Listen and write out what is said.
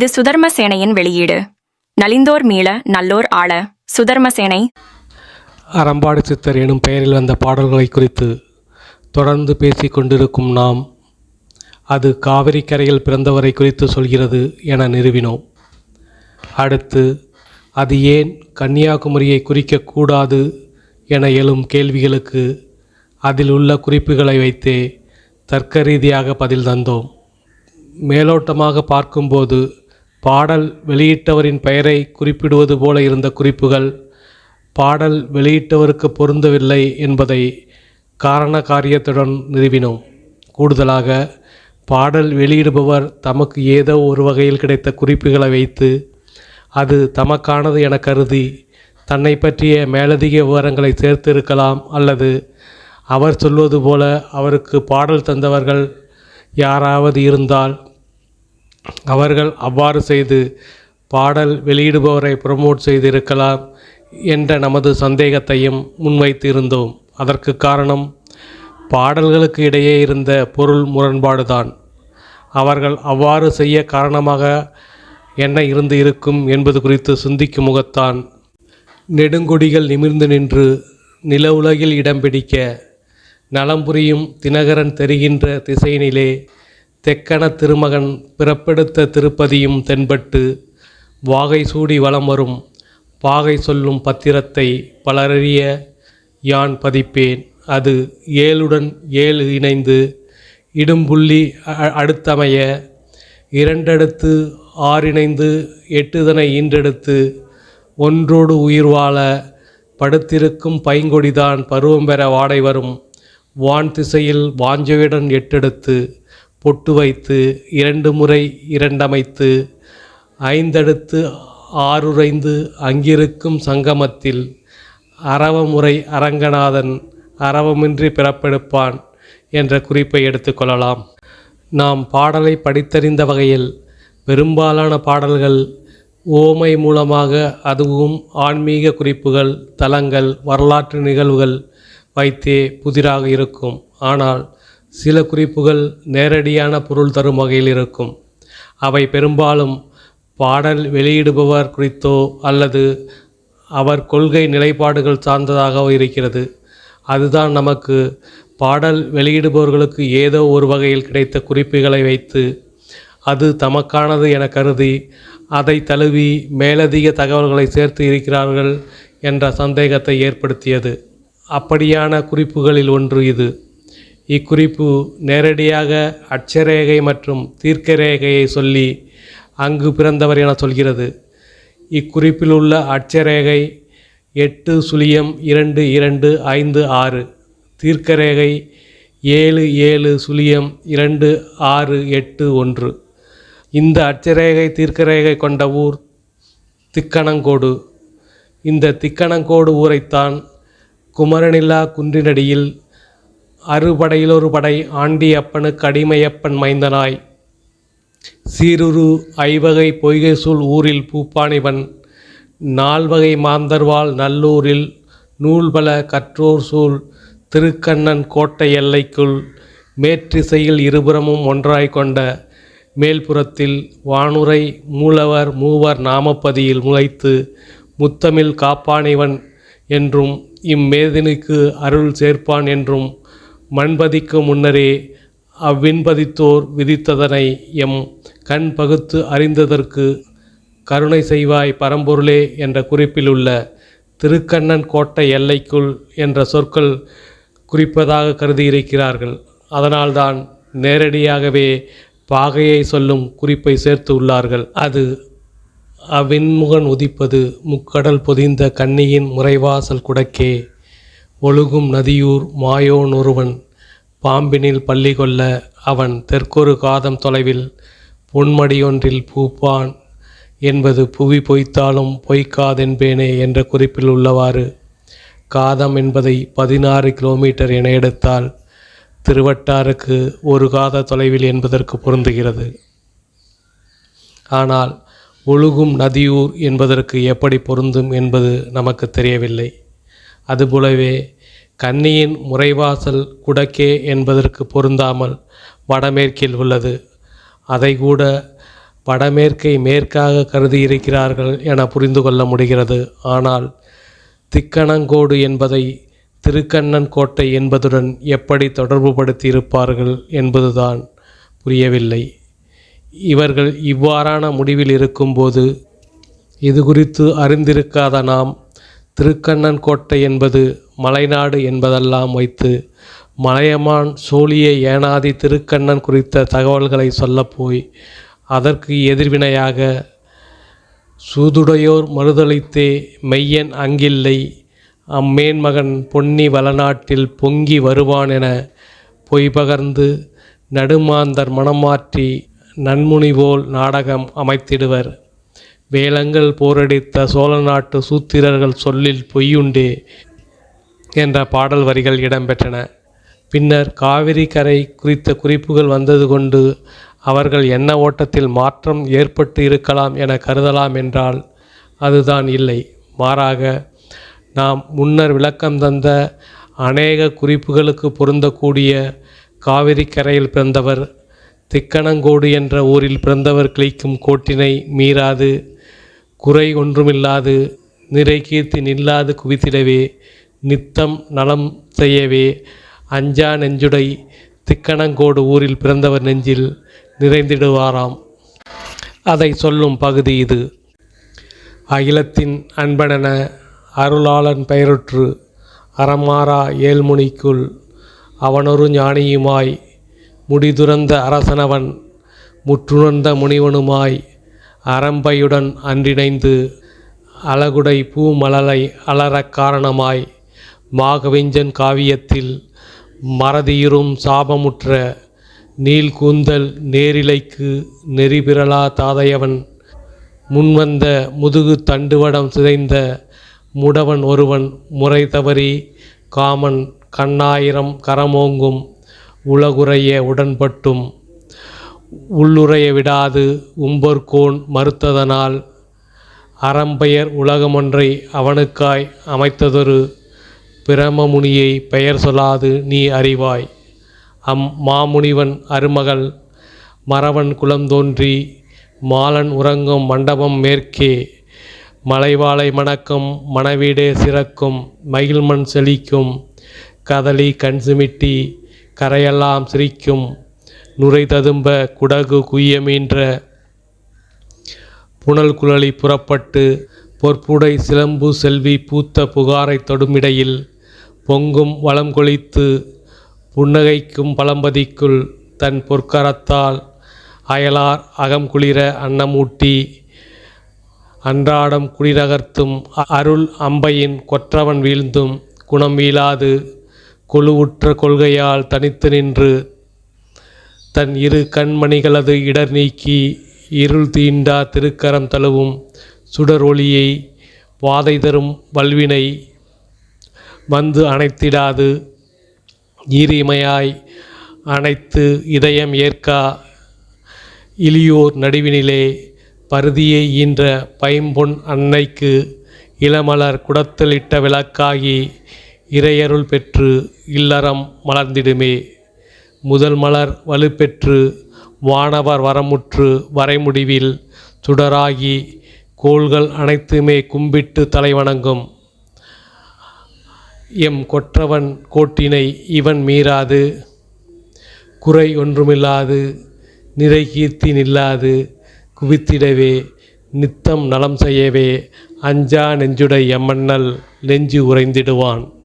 இது சுதர்ம சேனையின் வெளியீடு. நலிந்தோர் மீள நல்லோர் ஆள சுதர்ம சேனை. அறம்பாடு சித்தர் எனும் பெயரில் வந்த பாடல்களை குறித்து தொடர்ந்து பேசிக் கொண்டிருக்கும் நாம் அது காவிரி கரையில் பிறந்தவரை குறித்து சொல்கிறது என நிறுவினோம். அடுத்து அது ஏன் கன்னியாகுமரியை குறிக்கக்கூடாது என எழும் கேள்விகளுக்கு அதில் உள்ள குறிப்புகளை வைத்தே தர்க்க ரீதியாக பதில் தந்தோம். மேலோட்டமாக பார்க்கும்போது பாடல் வெளியிட்டவரின் பெயரை குறிப்பிடுவது போல இருந்த குறிப்புகள் பாடல் வெளியிட்டவருக்கு பொருந்தவில்லை என்பதை காரண காரியத்துடன் நிறுவினோம். கூடுதலாக பாடல் வெளியிடுபவர் தமக்கு ஏதோ ஒரு வகையில் கிடைத்த குறிப்புகளை வைத்து அது தமக்கானது என கருதி தன்னை பற்றிய மேலதிக விவரங்களை சேர்த்திருக்கலாம் அல்லது அவர் சொல்வது போல அவருக்கு பாடல் தந்தவர்கள் யாராவது இருந்தால் அவர்கள் அவ்வாறு செய்து பாடல் வெளியிடுபவரை ப்ரமோட் செய்திருக்கலாம் என்ற நமது சந்தேகத்தையும் முன்வைத்திருந்தோம். அதற்கு காரணம் பாடல்களுக்கு இடையே இருந்த பொருள் முரண்பாடுதான். அவர்கள் அவ்வாறு செய்ய காரணமாக என்ன இருந்து இருக்கும் என்பது குறித்து சிந்திக்கும் முகத்தான். நெடுங்கொடிகள் நிமிர்ந்து நின்று நில உலகில் இடம் பிடிக்க நலம் புரியும் தினகரன் தெரிகின்ற திசையினிலே தெக்கண திருமகன் பிறப்பெடுத்த திருப்பதியும் தென்பட்டு வாகை சூடி வலம் வரும் பாகை சொல்லும் பத்திரத்தை பலரறிய யான் பதிப்பேன். அது ஏழுடன் ஏழு இணைந்து இடும்புள்ளி அ- அடுத்தமைய இரண்டெடுத்து ஆறிணைந்து எட்டுதனை ஈன்றெடுத்து ஒன்றோடு உயிர் வாழ படுத்திருக்கும் பைங்கொடிதான் பருவம் பெற வாடை வரும். வான் திசையில் வாஞ்சையுடன் எட்டெடுத்து பொட்டு வைத்து இரண்டு முறை இரண்டமைத்து ஐந்தடுத்து ஆறுரைந்து அங்கிருக்கும் சங்கமத்தில் அறவமுறை அரங்கநாதன் அறவமின்றி பிறப்பெடுப்பான் என்ற குறிப்பை எடுத்துக்கொள்ளலாம் நாம் பாடலை படித்தறிந்த வகையில் பெரும்பாலான பாடல்கள் ஓமை மூலமாக அதுவும் ஆன்மீக குறிப்புகள் தலங்கள் வரலாற்று நிகழ்வுகள் வைத்தே புதிராக இருக்கும். ஆனால் சில குறிப்புகள் நேரடியான பொருள் தரும் வகையில் இருக்கும். அவை பெரும்பாலும் பாடல் வெளியிடுபவர் குறித்தோ அல்லது அவர் கொள்கை நிலைப்பாடுகள் சார்ந்ததாகவோ இருக்கிறது. அதுதான் நமக்கு பாடல் வெளியிடுபவர்களுக்கு ஏதோ ஒரு வகையில் கிடைத்த குறிப்புகளை வைத்து அது தமக்கானது என கருதி அதை தழுவி மேலதிக தகவல்களை சேர்த்து இருக்கிறார்கள் என்ற சந்தேகத்தை ஏற்படுத்தியது. அப்படியான குறிப்புகளில் ஒன்று இது. இக்குறிப்பு நேரடியாக அட்சரேகை மற்றும் தீர்க்கரேகையை சொல்லி அங்கு பிறந்தவர் என சொல்கிறது. இக்குறிப்பில் உள்ள அட்சரேகை எட்டு சுழியம் இரண்டு இரண்டு ஐந்து ஆறு தீர்க்கரேகை ஏழு ஏழு சுழியம் இரண்டு ஆறு எட்டு ஒன்று. இந்த அட்சரேகை தீர்க்கரேகை கொண்ட ஊர் திக்கணங்கோடு. இந்த திக்கணங்கோடு ஊரைத்தான் குமரனில்லா குன்றினடியில் அறுபடையிலொரு படை ஆண்டியப்பனுக்கு அடிமையப்பன் மைந்தனாய். சீருரு ஐவகை பொய்கை சூழ் ஊரில் பூப்பானிவன் நால்வகை மாந்தர்வாள் நல்லூரில் நூல்பல கற்றோர் சூழ் திருக்கண்ணன் கோட்டை எல்லைக்குள் மேற்றிசையில் இருபுறமும் ஒன்றாய் கொண்ட மேல்புறத்தில் வானுரை மூலவர் மூவர் நாமப்பதியில் முளைத்து முத்தமிழ் காப்பானிவன் என்றும் இம்மேதினுக்கு அருள் சேர்ப்பான் என்றும் மண்பதிக்கு முன்னரே அவ்வின்பதித்தோர் விதித்ததனை எம் கண் பகுத்து அறிந்ததற்கு கருணை செய்வாய் பரம்பொருளே என்ற குறிப்பில் உள்ள திருக்கண்ணன் கோட்டை எல்லைக்குள் என்ற சொற்கள் குறிப்பதாக கருதியிருக்கிறார்கள். அதனால்தான் நேரடியாகவே பாகையை சொல்லும் குறிப்பை சேர்த்து உள்ளார்கள். அது அவ்வின்முகன் உதிப்பது முக்கடல் பொதிந்த கன்னியின் முறைவாசல் குடக்கே. ஒழுகும் நதியூர் மாயோன் ஒருவன் பாம்பினில் பள்ளி கொள்ள அவன் தெற்கொரு காதம் தொலைவில் பொன்மடியொன்றில் பூப்பான் என்பது புவி பொய்த்தாலும் பொய்க்காதென்பேனே என்ற குறிப்பில் உள்ளவாறு. காதம் என்பதை பதினாறு கிலோமீட்டர் என எடுத்தால் திருவட்டாருக்கு ஒரு காத தொலைவில் என்பதற்கு பொருந்துகிறது. ஆனால் ஒழுகும் நதியூர் என்பதற்கு எப்படி பொருந்தும் என்பது நமக்கு தெரியவில்லை. அதுபோலவே கன்னியின் முறைவாசல் குடக்கே என்பதற்கு பொருந்தாமல் வடமேற்கில் உள்ளது. அதை கூட வடமேற்கை மேற்காக கருதியிருக்கிறார்கள் என புரிந்து கொள்ள முடிகிறது. ஆனால் திக்கணங்கோடு என்பதை திருக்கண்ணன் கோட்டை என்பதுடன் எப்படி தொடர்புபடுத்தியிருப்பார்கள் என்பதுதான் புரியவில்லை. இவர்கள் இவ்வாறான முடிவில் இருக்கும்போது இது குறித்து அறிந்திருக்காத நாம் திருக்கண்ணன் கோட்டை என்பது மலைநாடு என்பதெல்லாம் வைத்து மலையமான் சோழிய ஏனாதி திருக்கண்ணன் குறித்த தகவல்களை சொல்லப்போய் அதற்கு எதிர்வினையாக சூதுடையோர் மறுதளித்தே மெய்யன் அங்கில்லை. அம்மேன்மகன் பொன்னி வளநாட்டில் பொங்கி வருவான் என பொய்பகர்ந்து நடுமாந்தர் மனமாற்றி நன்முனிபோல் நாடகம் அமைத்திடுவர். வேலங்கள் போரடித்த சோழ நாட்டு சூத்திரர்கள் சொல்லில் பொய்யுண்டே என்ற பாடல் வரிகள் இடம்பெற்றன. பின்னர் காவிரி கரை குறித்த குறிப்புகள் வந்தது கொண்டு அவர்கள் எண்ண ஓட்டத்தில் மாற்றம் ஏற்பட்டு இருக்கலாம் என கருதலாம் என்றால் அதுதான் இல்லை. மாறாக நாம் முன்னர் விளக்கம் தந்த அநேக குறிப்புகளுக்கு பொருந்தக்கூடிய காவிரி கரையில் பிறந்தவர் திக்கணங்கோடு என்ற ஊரில் பிறந்தவர் கிளிக்கும் கோட்டினை மீறாது. குறை ஒன்றுமில்லாது நிறை கீர்த்தி நில்லாது குவித்திடவே நித்தம் நலம் செய்யவே அஞ்சா நெஞ்சுடை திக்கணங்கோடு ஊரில் பிறந்தவர் நெஞ்சில் நிறைந்திடுவாராம். அதை சொல்லும் பகுதி இது. அகிலத்தின் அன்பனென அருளாளன் பெயருற்று அறமாறா ஏழ்முனிக்குள் அவனொரு ஞானியுமாய் முடிதுறந்த அரசனவன் முற்றுணர்ந்த முனிவனுமாய் அரம்பையுடன் அன்றிணைந்து அழகுடை பூமலலை அலறக் காரணமாய் மாகவிஞ்சன் காவியத்தில் மறதியிரும் சாபமுற்ற நீள்கூந்தல் நேரிழைக்கு நெறிபிரளா தாதையவன். முன்வந்த முதுகு தண்டுவடம் சிதைந்த முடவன் ஒருவன் முறை தவறி காமன் கண்ணாயிரம் கரமோங்கும் உலகுறைய உடன்பட்டும். உள்ளுறைய விடாது உம்பொர்கோன் மறுத்ததனால் அறம்பெயர் உலகமொன்றை அவனுக்காய் அமைத்ததொரு பிரமமுனியை பெயர் சொல்லாது நீ அறிவாய். அம் மாமுனிவன் அருமகள் மறவன் குலம் தோன்றி மாலன் உறங்கும் மண்டபம் மேற்கே மலைவாழை மணக்கும் மணவீடே சிறக்கும் மகிழ்மண் செழிக்கும் கதலி கண் சிமிட்டி கரையெல்லாம் சிரிக்கும் நுரை ததும்ப குடகு குய்யமீன்ற புனல் குழலி புறப்பட்டு பொற்புடை சிலம்பு செல்வி பூத்த புகாரை தொடுமிடையில் பொங்கும் வளம் கொளித்து புன்னகைக்கும் பழம்பதிக்குள் தன் பொற்கரத்தால் அயலார் அகம் குளிர அன்னமூட்டி அன்றாடம் குடிநகர்த்தும் அ- அருள் அம்பையின் கொற்றவன் வீழ்ந்தும் குணம் வீழாது கொழுவுற்ற கொள்கையால் தனித்து நின்று தன் இரு கண்மணிகளது இடர் நீக்கி இருள் தீண்டா திருக்கரம் தழுவும் சுடர் ஒளியை வாதை தரும் வல்வினை வந்து அணைத்திடாது ஈரிமையாய் அனைத்து இதயம் ஏற்கா இளியோர் நடுவினிலே பருதியை ஈன்ற பைம்பொன் அன்னைக்கு இளமலர் குடத்தலிட்ட விளக்காகி இறையருள் பெற்று இல்லறம் மலர்ந்திடுமே. முதல் மலர் வலுப்பெற்று வானவர் வரமுற்று வரைமுடிவில் சுடராகி கோள்கள் அனைத்துமே கும்பிட்டு தலைவணங்கும். எம் கொற்றவன் கோட்டினை இவன் மீறாது. குறை ஒன்றுமில்லாது நிறை கீர்த்தி நில்லாது குவித்திடவே நித்தம் நலம் செய்யவே அஞ்சா நெஞ்சுடை எம்மன்னல் நெஞ்சு உறைந்திடுவான்.